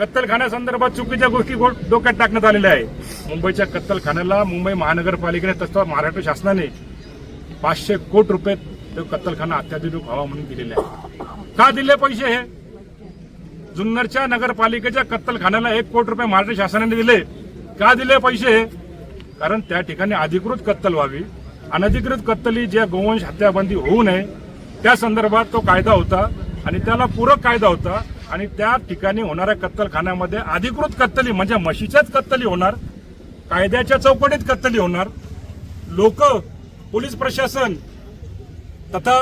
कत्तलखान्यासंदर्भात चुकीच्या गोष्टी गो- डोक्यात टाकण्यात आलेल्या आहे मुंबईच्या कत्तलखान्याला मुंबई महानगरपालिकेने तसं महाराष्ट्र शासनाने पाचशे कोटी रुपये तो कत्तलखाना अत्याधुनिक व्हावा म्हणून दिलेले आहे का दिले पैसे हे? जुन्नरच्या नगरपालिकेच्या कत्तलखान्याला एक कोटी रुपये महाराष्ट्र शासनाने दिले. का दिले पैसे हे? कारण त्या ठिकाणी अधिकृत कत्तल व्हावी. अनधिकृत कत्तली ज्या गोवंश हत्याबंदी होऊ नये त्या संदर्भात तो कायदा होता आणि त्याला पूरक कायदा होता. आणि त्या ठिकाणी होणाऱ्या कत्तलखान्यामध्ये अधिकृत कत्तली म्हणजे म्हशीच्याच कत्तली होणार कायद्याच्या चौकटीत कत्तली होणार. लोक पोलीस प्रशासन तथा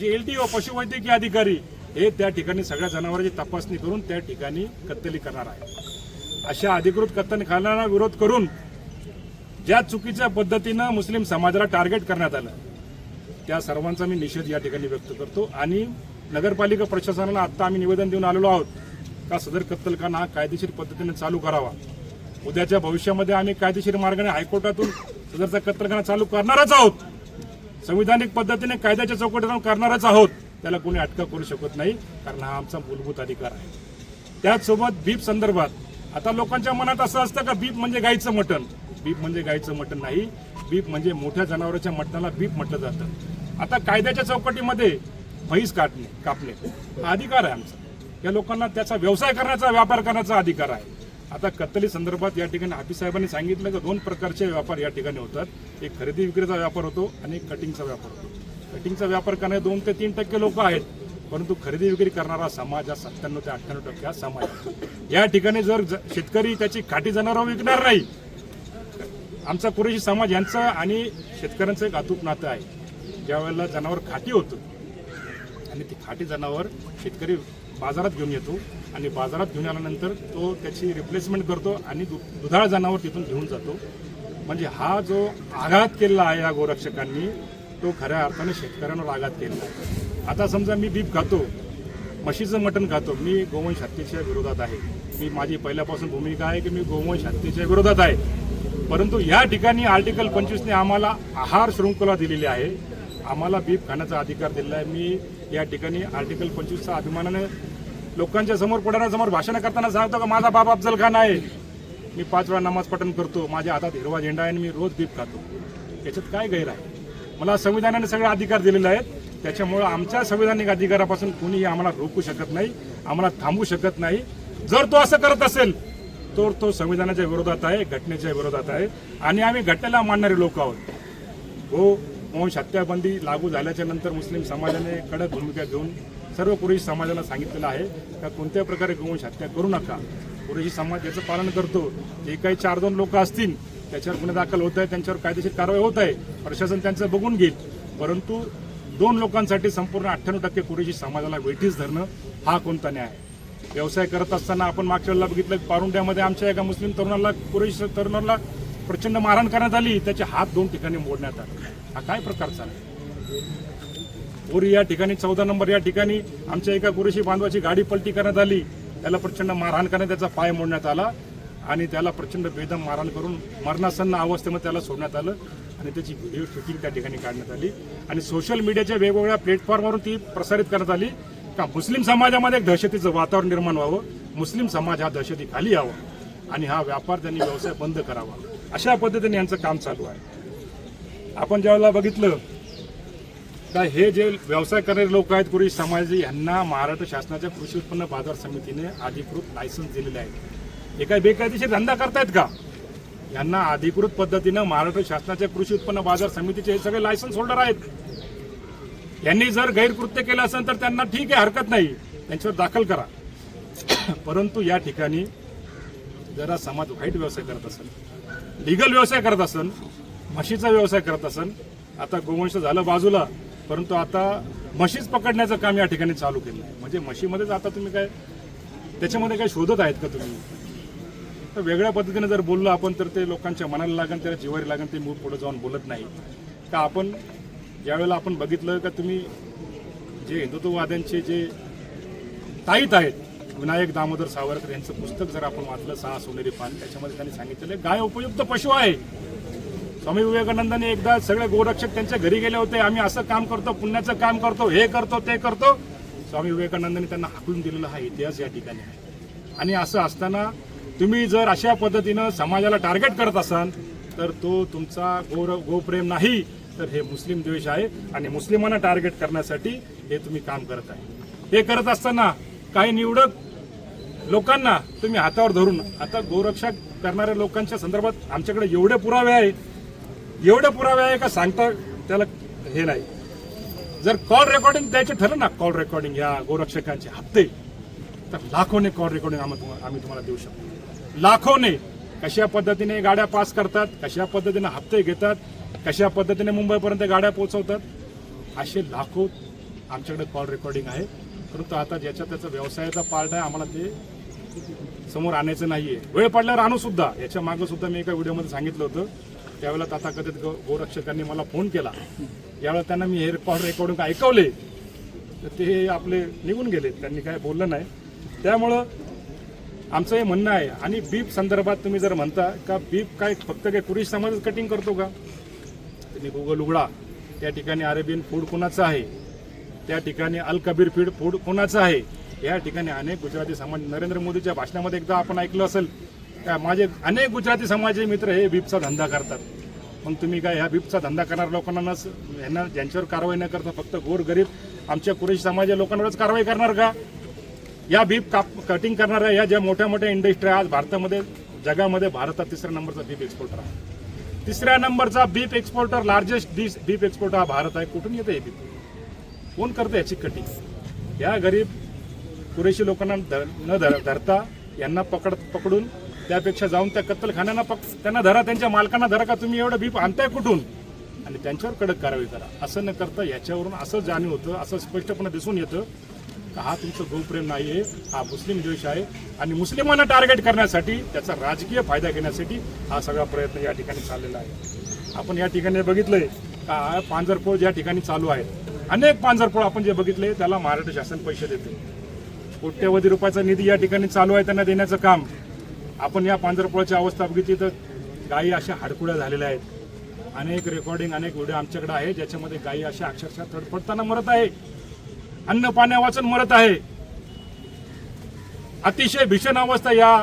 जे एल टी ओ पशुवैद्यकीय अधिकारी हे त्या ठिकाणी सगळ्या जनावरांची तपासणी करून त्या ठिकाणी कत्तली करणार आहे अशा अधिकृत कत्तलखान्यांना विरोध करून ज्या चुकीच्या पद्धतीनं मुस्लिम समाजाला टार्गेट करण्यात आलं त्या सर्वांचा मी निषेध या ठिकाणी व्यक्त करतो. आणि नगरपालिका प्रशासनाला आत्ता आम्ही निवेदन देऊन आलेलो आहोत का सदर कत्तलखाना हा कायदेशीर पद्धतीने चालू करावा. उद्याच्या भविष्यामध्ये आम्ही कायदेशीर मार्गाने हायकोर्टातून सदरचा कत्तलखाना चालू करणारच आहोत. संविधानिक पद्धतीने कायद्याच्या चौकटीत राहून करणारच आहोत. त्याला कोणी अटका करू शकत नाही कारण हा आमचा मूलभूत अधिकार आहे. त्याचसोबत बीप संदर्भात आता लोकांच्या मनात असं असतं का बीप म्हणजे गाईचं मटण? बीप म्हणजे गाईचं मटण नाही. बीप म्हणजे मोठ्या जनावरांच्या मटणाला बीप म्हटलं जातं. आता कायद्याच्या चौकटीमध्ये म्हैस काढणे कापणे. हा अधिकार आहे आमचा. या लोकांना त्याचा व्यवसाय करण्याचा व्यापार करण्याचा अधिकार आहे. आता कत्तली संदर्भात या ठिकाणी हाफी साहेबांनी सांगितलं की दोन प्रकारचे व्यापार या ठिकाणी होतात. एक खरेदी विक्रीचा व्यापार होतो आणि एक कटिंगचा व्यापार होतो. कटिंगचा व्यापार करणारे दोन ते तीन टक्के लोक आहेत परंतु खरेदी विक्री करणारा समाज हा सत्त्याण्णव ते अठ्ठ्याण्णव टक्के हा समाज या ठिकाणी जर शेतकरी त्याची खाटी जनावरं विकणार नाही आमचा कुरेशी समाज यांचा आणि शेतकऱ्यांचं एक अतूट नातं आहे. ज्या वेळेला जनावर खाटी होतं आणि ती खाटी जनावर शेतकरी बाजारात घेऊन येतो आणि बाजारात घेऊन आल्यानंतर तो त्याची रिप्लेसमेंट करतो आणि दु- दुधाळ जनावर तिथून घेऊन जातो. म्हणजे हा जो आघात केलेला आहे या गोरक्षकांनी तो खऱ्या अर्थाने शेतकऱ्यांवर आघात केलेला आहे. आता समजा मी बीप खातो म्हशीचं मटण खातो मी गोवंश हत्येच्या विरोधात आहे. मी माझी पहिल्यापासून भूमिका आहे की मी गोवंश हत्येच्या विरोधात आहे. परंतु या ठिकाणी आर्टिकल पंचवीसने आम्हाला आहार शृंखला दिलेली आहे. आम्हाला बीप खाण्याचा अधिकार दिलेला आहे. मी या ठिकाणी आर्टिकल पंचवीसचा अभिमानाने लोकांच्या समोर पुढाऱ्यासमोर भाषण करताना सांगतो का माझा बाप अफजल खान आहे. मी पाच वेळा नमाज पठण करतो माझ्या हातात हिरवा झेंडा आहे आणि मी रोज दीप खातो. याच्यात काय गैर आहे? मला संविधानाने सगळे अधिकार दिलेले आहेत. त्याच्यामुळं आमच्या संविधानिक अधिकारापासून कोणीही आम्हाला रोखू शकत नाही आम्हाला थांबू शकत नाही. जर तो असं करत असेल तर तो संविधानाच्या विरोधात आहे घटनेच्या विरोधात आहे. आणि आम्ही घटनेला मानणारे लोक आहोत. हो वंश हत्याबंदी लागू झाल्याच्यानंतर मुस्लिम समाजाने कडक भूमिका घेऊन सर्व पुरुष समाजाला सांगितलेलं आहे का कोणत्या प्रकारे गोवंश हत्या करू नका. पुरुषी समाज याचं पालन करतो. जे काही चार दोन लोक असतील त्याच्यावर गुन्हे दाखल होत आहे त्यांच्यावर कायदेशीर कारवाई होत आहे. प्रशासन त्यांचं बघून घेईल. परंतु दोन लोकांसाठी संपूर्ण अठ्ठ्याण्णव टक्के पुरुषी समाजाला वेठीस धरणं हा कोणता न्याय आहे? व्यवसाय करत असताना आपण मागच्या वेळेला बघितलं पारुंड्यामध्ये आमच्या एका मुस्लिम तरुणाला पुरुष तरुणाला प्रचंड मारहाण करण्यात आली. त्याचे हात दोन ठिकाणी मोडण्यात आले. हा काय प्रकार चालला? ओरी या ठिकाणी चौदा नंबर या ठिकाणी आमच्या एका गुरुशी बांधवाची गाडी पलटी करण्यात आली. त्याला प्रचंड मारहाण करण्यात त्याचा पाय मोडण्यात आला आणि त्याला प्रचंड बेदम मारहाण करून मरणासन्न अवस्थेमध्ये त्याला सोडण्यात आलं आणि त्याची व्हिडिओ शूटिंग त्या ठिकाणी काढण्यात आली. आणि सोशल मीडियाच्या वेगवेगळ्या प्लॅटफॉर्मवरून ती प्रसारित करण्यात आली. का मुस्लिम समाजामध्ये एक दहशतीचं वातावरण निर्माण व्हावं मुस्लिम समाज हा दहशतीखाली यावा आणि हा व्यापार त्यांनी व्यवसाय बंद करावा. अशा पद्धतीने यांचं काम चालू आहे. आपण ज्यावेळेला बघितलं का हे जे व्यवसाय करणारे लोक आहेत कुरेश समाज यांना महाराष्ट्र शासनाच्या कृषी उत्पन्न बाजार समितीने अधिकृत लायसन्स दिलेले आहेत. हे काय बेकायदेशीर धंदा करतायत का? यांना अधिकृत पद्धतीनं महाराष्ट्र शासनाच्या कृषी उत्पन्न बाजार समितीचे हे सगळे लायसन्स होल्डर आहेत. यांनी जर गैरकृत्य केलं असेल तर त्यांना ठीक आहे हरकत नाही. त्यांच्यावर दाखल करा. परंतु या ठिकाणी जरा समाज वाईट व्यवसाय करत असेल लिगल व्यवसाय करत असेल म्हशीचा व्यवसाय करत असेल आता गोवंश झालं बाजूला परंतु आता म्हशीच पकडण्याचं काम या ठिकाणी चालू केलं आहे म्हणजे म्हशीमध्येच आता तुम्ही काय त्याच्यामध्ये काय शोधत आहेत का तुम्ही? तर वेगळ्या पद्धतीने जर बोललो आपण तर ते लोकांच्या मनाला लागेल त्याला जिवारी लागेल ते मूळ पुढे जाऊन बोलत नाही. का आपण ज्यावेळेला आपण बघितलं का तुम्ही जे हिंदुत्ववाद्यांचे जे ताईत आहेत विनायक दामोदर सावरकर यांचं पुस्तक जर आपण वाचलं सहा सोनेरी पान त्याच्यामध्ये त्यांनी सांगितलेलं आहे, गाय उपयुक्त पशु आहे. स्वामी विवेकानंदांनी एकदा सगळे गोरक्षक त्यांच्या घरी गेले होते. आम्ही असं काम करतो पुण्याचं काम करतो हे करतो ते करतो. स्वामी विवेकानंदांनी त्यांना हाकलून दिलेला हा इतिहास या ठिकाणी आहे. आणि असं असताना तुम्ही जर अशा पद्धतीनं समाजाला टार्गेट करत असाल तर तो तुमचा गौर गोप्रेम नाही. तर हे मुस्लिम द्वेष आहे आणि मुस्लिमांना टार्गेट करण्यासाठी हे तुम्ही काम करत आहे. हे करत असताना काही निवडक लोकांना तुम्ही हातावर धरून आता गोरक्षा करणाऱ्या लोकांच्या संदर्भात आमच्याकडे एवढे पुरावे आहे एवढे पुरावे आहे का सांगता त्याला हे नाही. जर कॉल रेकॉर्डिंग द्यायचे ठरलं ना कॉल रेकॉर्डिंग या गोरक्षकांचे हप्ते तर लाखोने कॉल रेकॉर्डिंग आम्ही तुम्हाला आम्ही तुम्हाला देऊ शकतो. लाखोने कशा पद्धतीने गाड्या पास करतात कशा पद्धतीने हप्ते घेतात कशा पद्धतीने मुंबईपर्यंत गाड्या पोहोचवतात असे लाखो आमच्याकडे कॉल रेकॉर्डिंग आहे. परंतु आता ज्याच्या त्याचा व्यवसायाचा पार्ट आहे आम्हाला ते समोर आणायचं नाही आहे वेळ पडल्यावर आणू सुद्धा. याच्या मागं सुद्धा मी एका व्हिडिओमध्ये सांगितलं होतं. त्यावेळेला तथाकथित गो गोरक्षकांनी मला फोन केला. यावेळेला त्यांना मी हे कॉल रेकॉर्डिंग ऐकवले. तर ते आपले निघून गेले त्यांनी काय बोललं नाही. त्यामुळं आमचं हे म्हणणं आहे आणि बीप संदर्भात तुम्ही जर म्हणता का बीप काय फक्त काय कुरिश समाजच कटिंग करतो का? तुम्ही गुगल उघडा. त्या ठिकाणी अरेबियन फूड कोणाचं आहे? त्या ठिकाणी अल कबीर फीड फूड कोणाचं आहे? या ठिकाणी अनेक गुजराती समाज नरेंद्र मोदीच्या भाषणामध्ये एकदा आपण ऐकलं असेल. का माझे अनेक गुजराती समाजाचे मित्र हे बीपचा धंदा करतात. मग तुम्ही काय ह्या बीपचा धंदा करणाऱ्या लोकांना नस यांना ज्यांच्यावर कारवाई न करता फक्त गोरगरीब आमच्या कुरेशी समाजाच्या लोकांवरच कारवाई करणार का? या बीप काप कटिंग करणाऱ्या या ज्या मोठ्या मोठ्या इंडस्ट्री आज भारतामध्ये जगामध्ये भारतात तिसऱ्या नंबरचा बीप एक्सपोर्टर आहे. तिसऱ्या नंबरचा beep exporter largest beep exporter हा भारत आहे. कुठून येतं हे बीप? कोण करतं याची कटिंग या गरीब पुरेशी लोकांना धर न धर- धरता यांना पकड पकडून त्यापेक्षा जाऊन त्या कत्तलखान्यांना फक्त त्यांना धरा त्यांच्या मालकांना धरा का? तुम्ही एवढं बीप आणताय कुठून? आणि त्यांच्यावर कडक कारवाई करा. असं न करता याच्यावरून असं जाणीव होतं असं स्पष्टपणे दिसून येतं का हा तुमचं गोप्रेम नाही आहे हा मुस्लिम द्वेष आहे आणि मुस्लिमांना टार्गेट करण्यासाठी त्याचा राजकीय फायदा घेण्यासाठी हा सगळा प्रयत्न या ठिकाणी चाललेला आहे. आपण या ठिकाणी बघितलंय का पांजरपोळ ज्या ठिकाणी चालू आहे. अनेक पांजरपोळ आपण जे बघितले त्याला महाराष्ट्र शासन पैसे देते. कोट्यवधी रुपयाचा निधी या ठिकाणी चालू आहे त्यांना देण्याचं काम. आपण या पांजरपोळाची अवस्था बघितली तर गायी अशा हाडकुड्या झालेल्या आहेत. अनेक रेकॉर्डिंग अनेक व्हिडिओ आमच्याकडे आहे ज्याच्यामध्ये गायी अशा अक्षरशः तडफडताना मरत आहे. अन्न पाण्या वाचून मरत आहे. अतिशय भीषण अवस्था या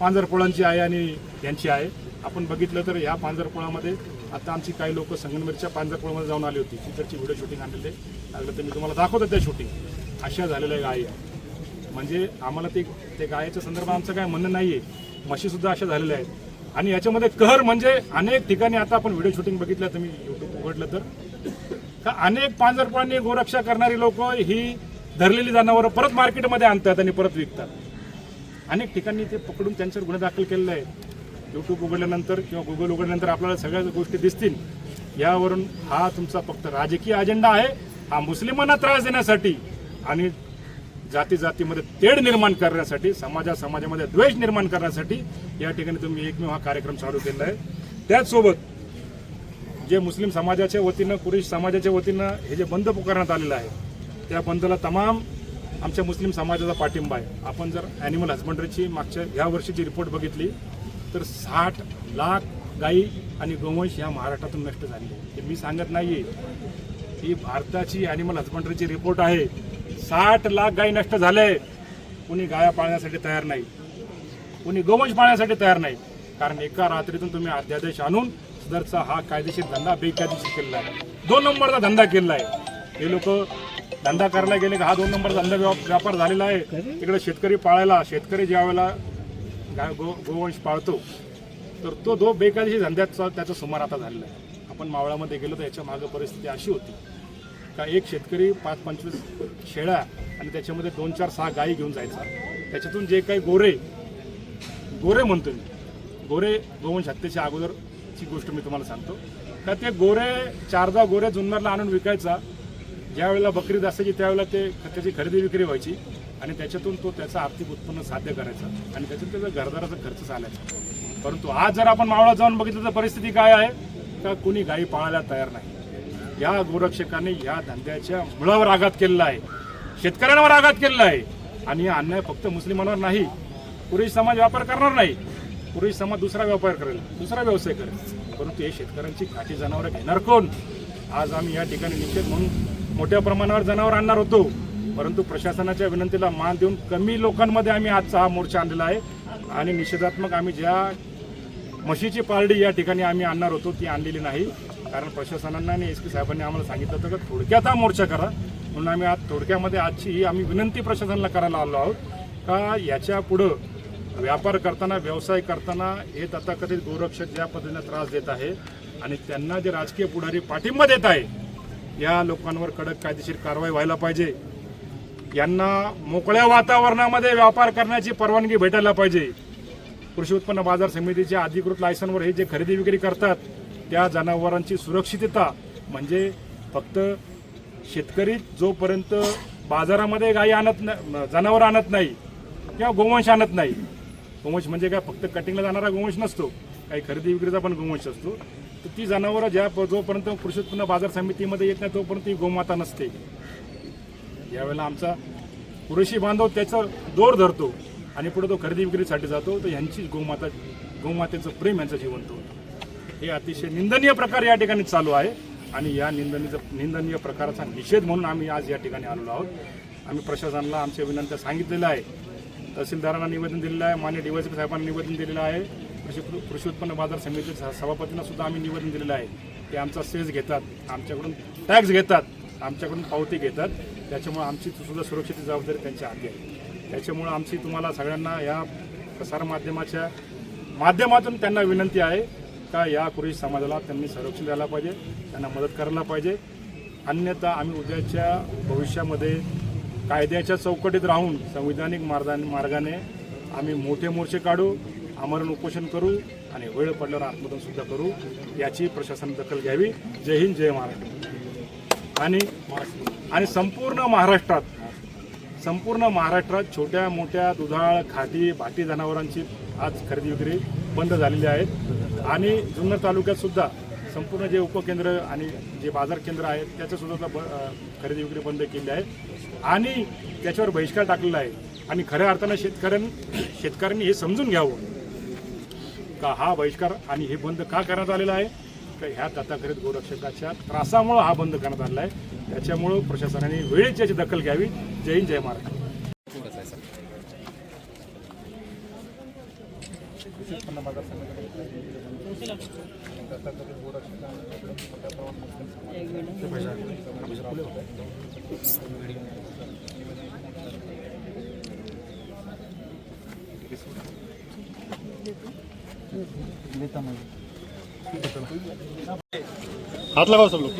पांजरपोळांची आहे आणि यांची आहे. आपण बघितलं तर या पांजरपोळामध्ये आता आमची काही लोक संगमनेरच्या पांजरपोळामध्ये जाऊन आली होती. तिकडची व्हिडिओ शूटिंग आणलेले लागलं तर मी तुम्हाला दाखवतो त्या शूटिंग अशा झालेल्या गायी आहे म्हणजे आम्हाला ते ते गायीच्या संदर्भात आमचं काय म्हणणं नाही आहे म्हशीसुद्धा अशा झालेल्या आहेत. आणि याच्यामध्ये कहर म्हणजे अनेक ठिकाणी आता आपण व्हिडिओ शूटिंग बघितलं तुम्ही युट्यूब उघडलं तर. का अनेक पांजरपणाने गोरक्षा करणारी लोक ही धरलेली जनावरं परत मार्केटमध्ये आणतात आणि परत विकतात. अनेक ठिकाणी ते पकडून त्यांच्यावर गुन्हे दाखल केलेले आहेत यूट्यूब उघडल्यानंतर किंवा गुगल उघडल्यानंतर आपल्याला सगळ्या गोष्टी दिसतील. यावरून हा तुमचा फक्त राजकीय अजेंडा आहे. हा मुस्लिमांना त्रास देण्यासाठी आणि जाती जातीमध्ये तेढ निर्माण करण्यासाठी समाजा समाजामध्ये द्वेष निर्माण करण्यासाठी या ठिकाणी तुम्ही एकमेव हा कार्यक्रम चालू केलेला आहे. त्याचसोबत जे मुस्लिम समाजाच्या वतीनं पुरुष समाजाच्या वतीनं हे जे बंद पुकारण्यात आलेलं आहे त्या बंदला तमाम आमच्या मुस्लिम समाजाचा पाठिंबा आहे. आपण जर ॲनिमल हजबंडरीची मागच्या ह्या वर्षीची रिपोर्ट बघितली तर साठ लाख गाई आणि गोवंश ह्या महाराष्ट्रातून नष्ट झाली. आहे. हे मी सांगत नाहीये. ही भारताची ॲनिमल हजबंडरीची रिपोर्ट आहे. साठ लाख गायी नष्ट झाले कुणी गाया पाळण्यासाठी तयार नाही. कुणी गोवंश पाळण्यासाठी तयार नाही. कारण एका रात्रीतून तुम्ही अध्यादेश आणून सदरचा हा कायदेशीर धंदा बेकायदेशीर केलेला आहे. दोन नंबरचा धंदा केलेला आहे. हे लोक धंदा करायला गेले का हा दोन नंबरचा धंदा व्यापार झालेला आहे. तिकडे शेतकरी पाळायला शेतकरी ज्या वेळेला गाय गो गोवंश पाळतो तर तो दो बेकायदेशीर धंद्याचा त्याचा सुमार आता झालेला आहे. आपण मावळामध्ये गेलो तर याच्या मागं परिस्थिती अशी होती. का एक शेतकरी पाच पंचवीस शेळ्या आणि त्याच्यामध्ये दोन चार सहा गायी घेऊन जायचा. त्याच्यातून जे काही गोरे गोरे म्हणतो मी. गोरे गोवंश हत्येच्या अगोदरची गोष्ट मी तुम्हाला सांगतो. का ते गोरे चारदा गोरे जुन्नरला आणून विकायचा. ज्यावेळेला बकरीद असायची त्यावेळेला ते त्याची खरेदी विक्री व्हायची आणि त्याच्यातून तो त्याचं आर्थिक उत्पन्न साध्य करायचा आणि त्याच्यात त्याचा घरदाराचा खर्च चालायचा. परंतु आज जर आपण मावळा जाऊन बघितलं तर परिस्थिती काय आहे? का कुणी गायी पाळायला तयार नाही? या गोरक्षकांनी या धंद्याच्या मुळावर आघात केलेला आहे. शेतकऱ्यांवर आघात केलेला आहे. आणि हा अन्याय फक्त मुस्लिमांवर नाही. पुरुष समाज व्यापार करणार नाही. पुरुष समाज दुसरा व्यापार करेल दुसरा व्यवसाय करेल. परंतु हे शेतकऱ्यांची खाटी जनावरं घेणार कोण? आज आम्ही या ठिकाणी निषेध म्हणून मोठ्या प्रमाणावर जनावर आणणार होतो. परंतु प्रशासनाच्या विनंतीला मान देऊन कमी लोकांमध्ये आम्ही आजचा हा मोर्चा आणलेला आहे. आणि निषेधात्मक आम्ही ज्या म्हशीची पारडी या ठिकाणी आम्ही आणणार होतो ती आणलेली नाही. कारण प्रशासनानं आणि एस पी साहेबांनी आम्हाला सांगितलं होतं की थोडक्यात हा मोर्चा करा. म्हणून आम्ही आज थोडक्यामध्ये आजची ही आम्ही विनंती प्रशासनाला करायला आलो आहोत का याच्या पुढं व्यापार करताना व्यवसाय करताना हे तथाकथित गोरक्षक ज्या पद्धतीने त्रास देत आहे आणि त्यांना जे राजकीय पुढारी पाठिंबा देत आहे या लोकांवर कडक कायदेशीर कारवाई व्हायला पाहिजे. यांना मोकळ्या वातावरणामध्ये व्यापार करण्याची परवानगी भेटायला पाहिजे. कृषी उत्पन्न बाजार समितीच्या अधिकृत लायसनवर हे जे खरेदी विक्री करतात त्या जनावरांची सुरक्षितता म्हणजे फक्त शेतकरी जोपर्यंत बाजारामध्ये गायी आणत नाही जनावर आणत नाही किंवा गोवंश आणत नाही गोवंश म्हणजे काय? फक्त कटिंगला जाणारा गोवंश नसतो. काही खरेदी विक्रीचा पण गोवंश असतो. तर ती जनावरं ज्या जोपर्यंत कृषी उत्पन्न बाजार समितीमध्ये येत नाही तोपर्यंत ती गोमाता नसते. यावेळेला आमचा कृषी बांधव त्याचा दोर धरतो आणि पुढे तो खरेदी विक्रीसाठी जातो. तर ह्यांची गोमाता गोमातेचं प्रेम यांचं जिवंत होतं. हे अतिशय निंदनीय प्रकार या ठिकाणी चालू आहे. आणि या निंदनीय निंदनीय प्रकाराचा निषेध म्हणून आम्ही आज या ठिकाणी आलेलो आहोत. आम्ही प्रशासनाला आमच्या विनंत्या सांगितलेल्या आहे तहसीलदारांना निवेदन दिलेलं आहे मान्य डीवायसी साहेबांना निवेदन दिलेलं आहे. कृषी कृषी उत्पन्न बाजार समितीच्या सभापतींना सुद्धा आम्ही निवेदन दिलेलं आहे. ते आमचा सेज घेतात आमच्याकडून टॅक्स घेतात आमच्याकडून पावती घेतात. त्याच्यामुळे आमची सुद्धा सुरक्षेची जबाबदारी त्यांच्या हाती आहे. त्याच्यामुळे आमची तुम्हाला सगळ्यांना या प्रसारमाध्यमाच्या माध्यमातून त्यांना विनंती आहे. का या कुरेश समाजाला त्यांनी संरक्षण द्यायला पाहिजे त्यांना मदत करायला पाहिजे. अन्यथा आम्ही उद्याच्या भविष्यामध्ये कायद्याच्या चौकटीत राहून संविधानिक मार्गाने मार्गाने आम्ही मोठे मोर्चे काढू आमरण उपोषण करू आणि वेळ पडल्यावर आत्मदन सुद्धा करू याची प्रशासन दखल घ्यावी. जय हिंद जय महाराष्ट्र. आणि आणि संपूर्ण महाराष्ट्रात संपूर्ण महाराष्ट्रात छोट्या मोठ्या दुधाळ खाटी भाटी जनावरांची आज खरेदी विक्री बंद झालेली आहेत आणि जुन्नर तालुक्यात सुद्धा संपूर्ण जे उपकेंद्र आणि जे बाजार केंद्र आहेत त्याचं सुद्धा ब- खरेदी विक्री बंद केली आहे आणि त्याच्यावर बहिष्कार टाकलेला आहे. आणि खऱ्या अर्थानं शेतकऱ्यां शेतकऱ्यांनी हे समजून घ्यावं. का हा बहिष्कार आणि हे बंद का करण्यात आलेला आहे? का ह्या दत्ताखरीत गोरक्षकाच्या त्रासामुळं हा बंद करण्यात आलेला आहे. त्याच्यामुळं प्रशासनाने वेळेची याची दखल घ्यावी. जय हिंद जय महाराष्ट्र. हात लगाओ सब लोग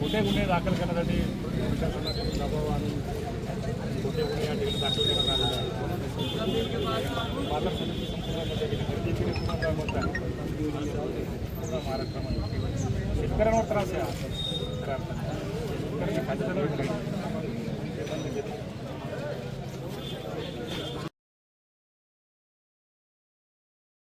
कुठे गुन्हे दाखल करण्यासाठी प्रशासनाकडून दबाव आणून खोटे गुन्हे या ठिकाणी दाखल करण्यात आलेले आहेत बाजार समिती आहे. पूर्ण महाराष्ट्रामध्ये शेतकऱ्यांवर त्रास आहे हा. खऱ्या